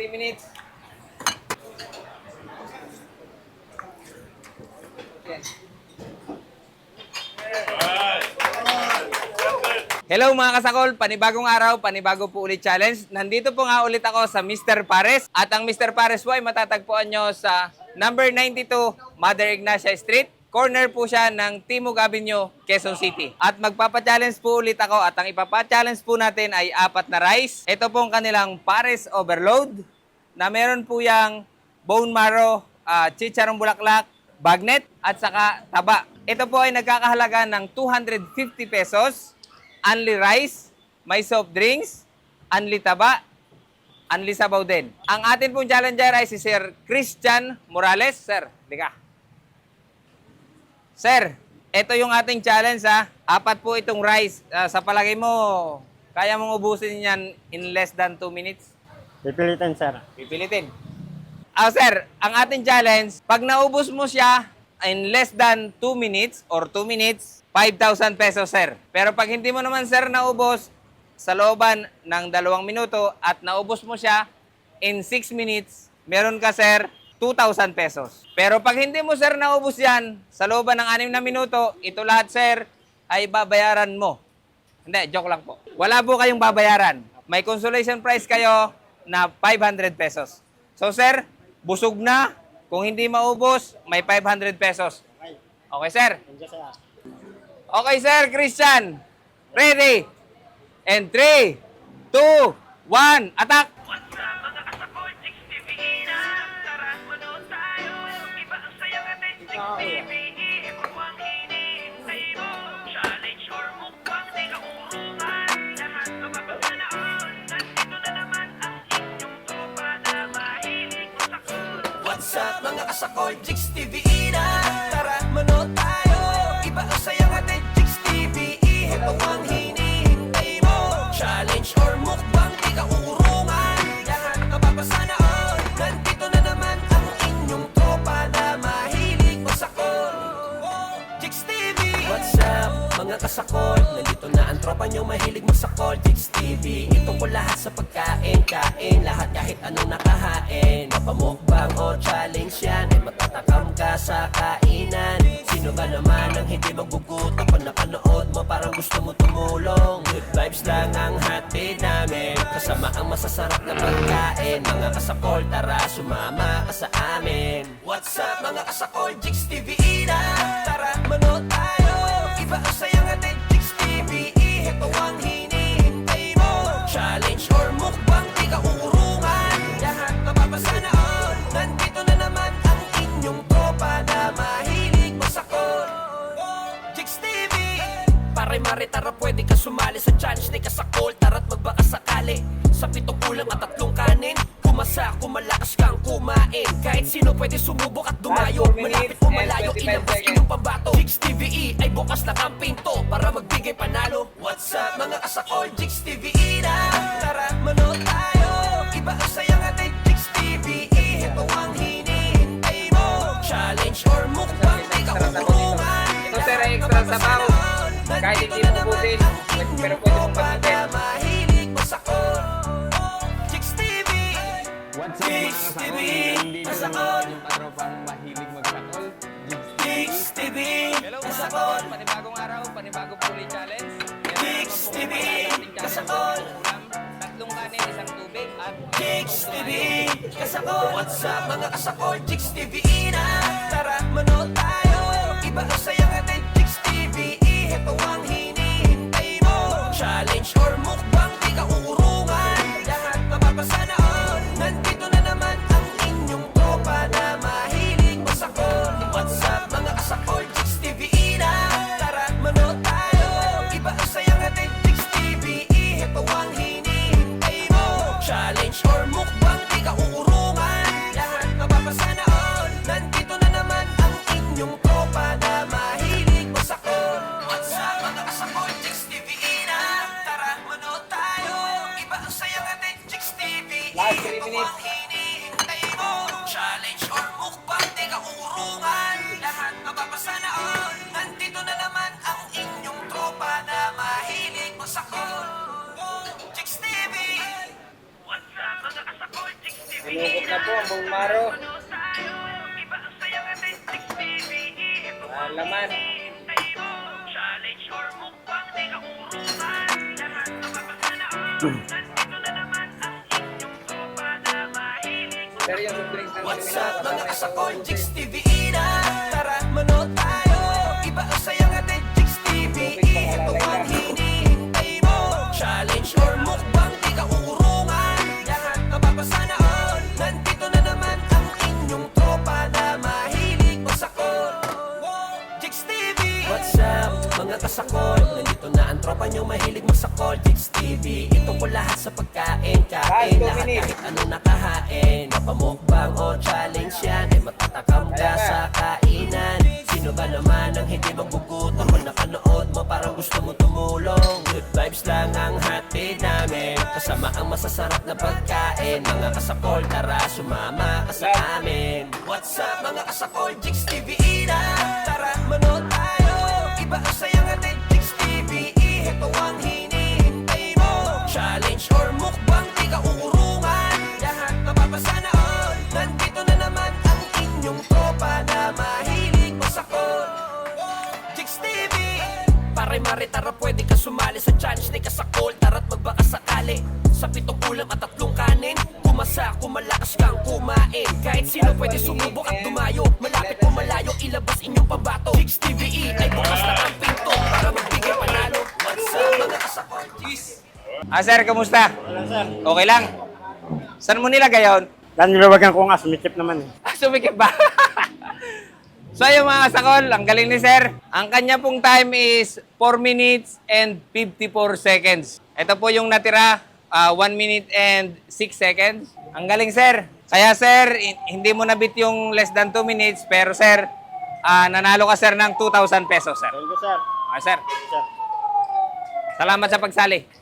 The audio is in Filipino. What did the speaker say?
3 minutes. Hello mga kasakol, panibagong araw, panibago po ulit challenge. Nandito po nga ulit ako sa Mr. Pares. At ang Mr. Pares po ay matatagpuan nyo sa number 92 Mother Ignacia Street. Corner po siya ng Timog Avenue, Quezon City. At magpapa-challenge po ulit ako at ang ipapa-challenge po natin ay apat na rice. Ito pong kanilang Pares Overload na meron po yung bone marrow, ah, chicharong bulaklak, bagnet at saka taba. Ito po ay nagkakahalaga ng 250 pesos only rice, may soft drinks, only taba, only sabaw din. Ang atin pong challenger ay si Sir Christian Morales. Sir, di ka. Sir, ito yung ating challenge ha. Apat po itong rice. Ah, sa palagay mo, kaya mong ubusin yan in less than 2 minutes? Pipilitin, sir. Pipilitin. Ah, sir, ang ating challenge, pag naubos mo siya in less than 2 minutes or 2 minutes, 5,000 pesos, sir. Pero pag hindi mo naman, sir, naubos sa looban ng dalawang minuto at naubos mo siya in 6 minutes, meron ka, sir, 2,000 pesos. Pero pag hindi mo, sir, naubos yan sa looban ng 6 na minuto, ito lahat, sir, ay babayaran mo. Hindi, joke lang po. Wala po kayong babayaran. May consolation prize kayo na 500 pesos. So, sir, busog na. Kung hindi maubos, may 500 pesos. Okay. Sir. Okay, sir, Christian. Ready? And 3, 2, 1, attack! Up mga kasakol, Chicks TV na Tara, manood tayo. Iba ang saya nga din, Chicks TV Ito ang hinihintay mo. Challenge or mukbang, kasakol Nandito na ang tropa nyo mahilig masakol Chicks TV Ito ko lahat sa pagkain Kain. Lahat kahit anong nakahain. Mapamukbang o challenge yan Ay matatakam ka sa kainan. Sino ba naman ang hindi magugutom Pag napanood mo? Parang gusto mo tumulong. Good vibes lang ang hatid namin. Kasama ang masasarap na pagkain. Mga kasakol tara sumama ka sa amin. What's up mga kasakol? Jigs TV Pare mare tara pwede ka sumali sa challenge ni Kasakol Tara't magbaka sakali. Sa pitong kulang at tatlong kanin Kumasa kung malakas kang kumain. Kahit sino pwede sumubok at dumayo Malapit o malayo 25 inabot seconds. inyong pambato. Jigs TVE ay bukas na ang pinto Para magbigay panalo. What's up mga kasakol Jigs TVE na. Tara manood tayo. Iba ang saya nga din Jigs TVE Ito ang hinihintay mo. Challenge or mukbang Di ka Extra sabaw dito. uurungan Ito, sir, ay extra sabaw. Kahit hindi mo ubusin, pero pwede mong pagkain. Mahilig masakol Chicks TV What's up, mga kasakol? Nandito na naman yung patropang mahilig magsakol. Chicks TV Hello mga kasakol, panibagong araw, panibagong puli challenge. Chicks TV, sa. Ulam, tatlong kanin, isang tubig, at Chicks TV Kasakol What's up mga kasakol? Chicks TV na. Tara manood tayo. Iba ang saya Nandito na naman ang inyong tropa Na mahilig masakol. What's up mga kasakol? TV na. Tara manood tayo. Iba ang saya nga din Chicks TV Ito ang hinihintay mo. Challenge or mukbang Last three Ito minutes. ang hinihintay mo Challenge or mukbang Di ka uurungan. Lahat mapapasanaon Nandito na naman ang inyong tropa Na mahilig masakol Chicks TV What's up mga kasakol Chicks TV po ang buong maro. Iba ang saya nga may 6TV Ito Ah, laman. mo. Challenge or mukbang Di ka urukan Lahat Nandito na Sir, yung drinks na What's up mga kasakol, Jigs TV na Tara manood tayo. Iba ang saya nga din Jigs TV Ito ang hinihintay mo. Challenge or mukbang Di ka uurungan. Lahat mapapasanaon Nandito na naman ang inyong tropa Na mahilig masakol Jigs TV What's up mga kasakol Nandito na ang tropa nyo mahilig masakol Jigs TV Ito po lahat sa pagkain Kain. Lahat kahit anong nakahain. Mapamukbang o challenge yan Eh matatakam ka sa kainan. Sino ba naman ang hindi magugutom Pag napanood mo? Parang gusto mo tumulong. Good vibes lang ang hatid namin. Kasama ang masasarap na pagkain. Mga kasakol tara sumama ka sa amin. What's up mga kasakol? Jigs TV na Tara manood tayo Iba ang saya Jigs TV Ito ang hinihintay mo. Challenge or mukbang Di ka uurungan. Lahat mapapasanaon Nandito na naman ang inyong tropa Na mahilig masakol. Jigs TV Pare mare tara sumali sa challenge ni Kasakol Tara't magbaka sakali Sa pitong at tatlong kanin. Kumasa kung malakas kang kumain. Kahit sino pwede sumubok at dumayo. Malapit o malayo ilabas inyong pambato. Jigs TVE ay bukas na Ah, sir, kamusta? Okay lang? Saan mo nilagay yun? Dan nilawagan ko nga, sumikip naman eh. Ah, sumikip ba? so yung mga sakol, ang galing ni sir. Ang kanya pong time is 4 minutes and 54 seconds. Ito po yung natira, 1 minute and 6 seconds. Ang galing sir. Kaya sir, hin- hindi mo nabit yung less than 2 minutes, pero sir, ah, nanalo ka sir ng 2,000 pesos sir. Thank you, sir. Okay sir, Sir. salamat sa pagsali.